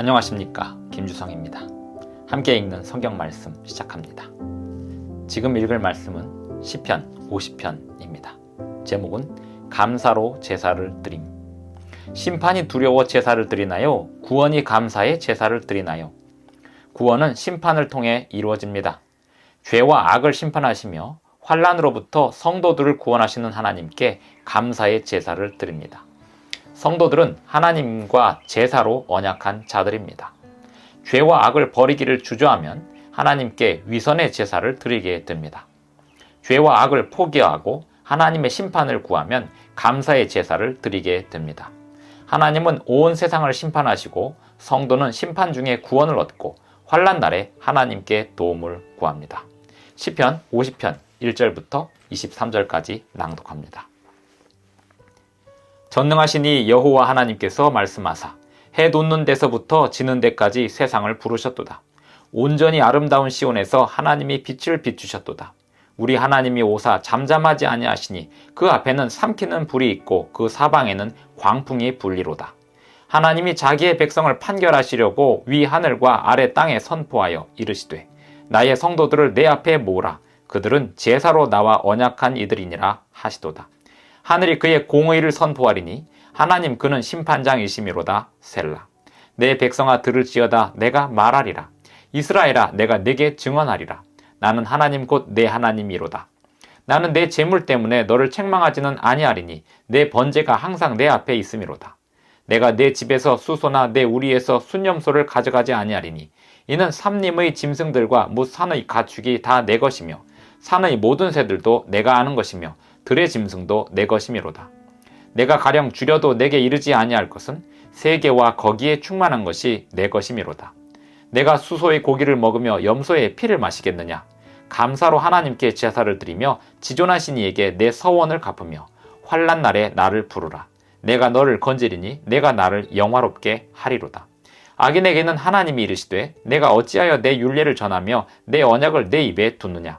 안녕하십니까 김주성입니다. 함께 읽는 성경 말씀 시작합니다. 지금 읽을 말씀은 시편 50편입니다. 제목은 감사로 제사를 드림. 심판이 두려워 제사를 드리나요? 구원이 감사에 제사를 드리나요? 구원은 심판을 통해 이루어집니다. 죄와 악을 심판하시며 환란으로부터 성도들을 구원하시는 하나님께 감사의 제사를 드립니다. 성도들은 하나님과 제사로 언약한 자들입니다. 죄와 악을 버리기를 주저하면 하나님께 위선의 제사를 드리게 됩니다. 죄와 악을 포기하고 하나님의 심판을 구하면 감사의 제사를 드리게 됩니다. 하나님은 온 세상을 심판하시고 성도는 심판 중에 구원을 얻고 환란 날에 하나님께 도움을 구합니다. 시편 50편 1절부터 23절까지 낭독합니다. 전능하시니 여호와 하나님께서 말씀하사 해 돋는 데서부터 지는 데까지 세상을 부르셨도다. 온전히 아름다운 시온에서 하나님이 빛을 비추셨도다. 우리 하나님이 오사 잠잠하지 아니하시니 그 앞에는 삼키는 불이 있고 그 사방에는 광풍이 불리로다. 하나님이 자기의 백성을 판결하시려고 위 하늘과 아래 땅에 선포하여 이르시되 나의 성도들을 내 앞에 모으라 그들은 제사로 나와 언약한 이들이니라 하시도다. 하늘이 그의 공의를 선포하리니 하나님 그는 심판장이시미로다 셀라. 내 백성아 들을지어다 내가 말하리라. 이스라엘아 내가 내게 증언하리라. 나는 하나님 곧 내 하나님이로다. 나는 내 재물 때문에 너를 책망하지는 아니하리니 내 번제가 항상 내 앞에 있음이로다. 내가 내 집에서 수소나 내 우리에서 순념소를 가져가지 아니하리니 이는 삼림의 짐승들과 무 산의 가축이 다 내 것이며 산의 모든 새들도 내가 아는 것이며 들의 짐승도 내 것이미로다. 내가 가령 줄여도 내게 이르지 아니할 것은 세계와 거기에 충만한 것이 내 것이미로다. 내가 수소의 고기를 먹으며 염소의 피를 마시겠느냐? 감사로 하나님께 제사를 드리며 지존하신 이에게 내 서원을 갚으며 환란 날에 나를 부르라. 내가 너를 건지리니 내가 나를 영화롭게 하리로다. 악인에게는 하나님이 이르시되 내가 어찌하여 내 윤례를 전하며 내 언약을 내 입에 두느냐?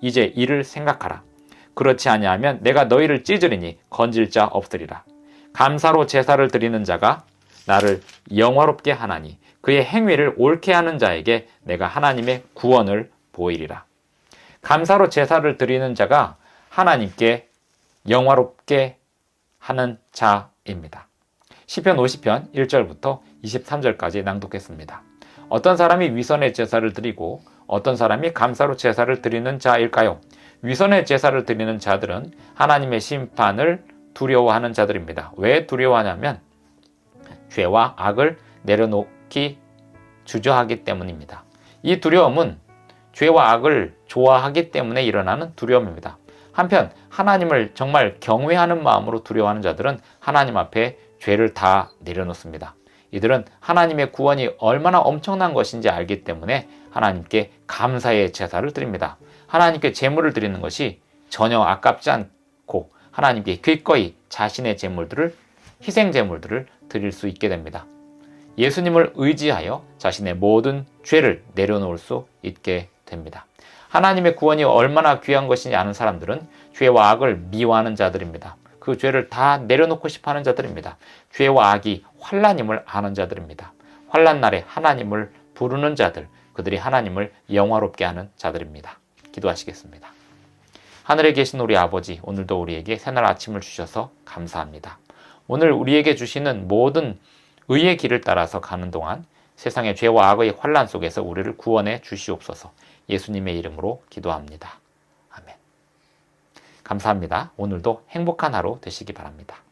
이제 이를 생각하라. 그렇지 아니하면 내가 너희를 찢으리니 건질 자 없으리라. 감사로 제사를 드리는 자가 나를 영화롭게 하나니 그의 행위를 옳게 하는 자에게 내가 하나님의 구원을 보이리라. 감사로 제사를 드리는 자가 하나님께 영화롭게 하는 자입니다. 시편 50편 1절부터 23절까지 낭독했습니다. 어떤 사람이 위선의 제사를 드리고 어떤 사람이 감사로 제사를 드리는 자일까요? 위선의 제사를 드리는 자들은 하나님의 심판을 두려워하는 자들입니다. 왜 두려워하냐면 죄와 악을 내려놓기 주저하기 때문입니다. 이 두려움은 죄와 악을 좋아하기 때문에 일어나는 두려움입니다. 한편 하나님을 정말 경외하는 마음으로 두려워하는 자들은 하나님 앞에 죄를 다 내려놓습니다. 이들은 하나님의 구원이 얼마나 엄청난 것인지 알기 때문에 하나님께 감사의 제사를 드립니다. 하나님께 제물을 드리는 것이 전혀 아깝지 않고 하나님께 기꺼이 자신의 제물들을 희생 제물들을 드릴 수 있게 됩니다. 예수님을 의지하여 자신의 모든 죄를 내려놓을 수 있게 됩니다. 하나님의 구원이 얼마나 귀한 것인지 아는 사람들은 죄와 악을 미워하는 자들입니다. 그 죄를 다 내려놓고 싶어 하는 자들입니다. 죄와 악이 환란임을 아는 자들입니다. 환란 날에 하나님을 부르는 자들, 그들이 하나님을 영화롭게 하는 자들입니다. 기도하시겠습니다. 하늘에 계신 우리 아버지, 오늘도 우리에게 새날 아침을 주셔서 감사합니다. 오늘 우리에게 주시는 모든 의의 길을 따라서 가는 동안 세상의 죄와 악의 환란 속에서 우리를 구원해 주시옵소서. 예수님의 이름으로 기도합니다. 아멘. 감사합니다. 오늘도 행복한 하루 되시기 바랍니다.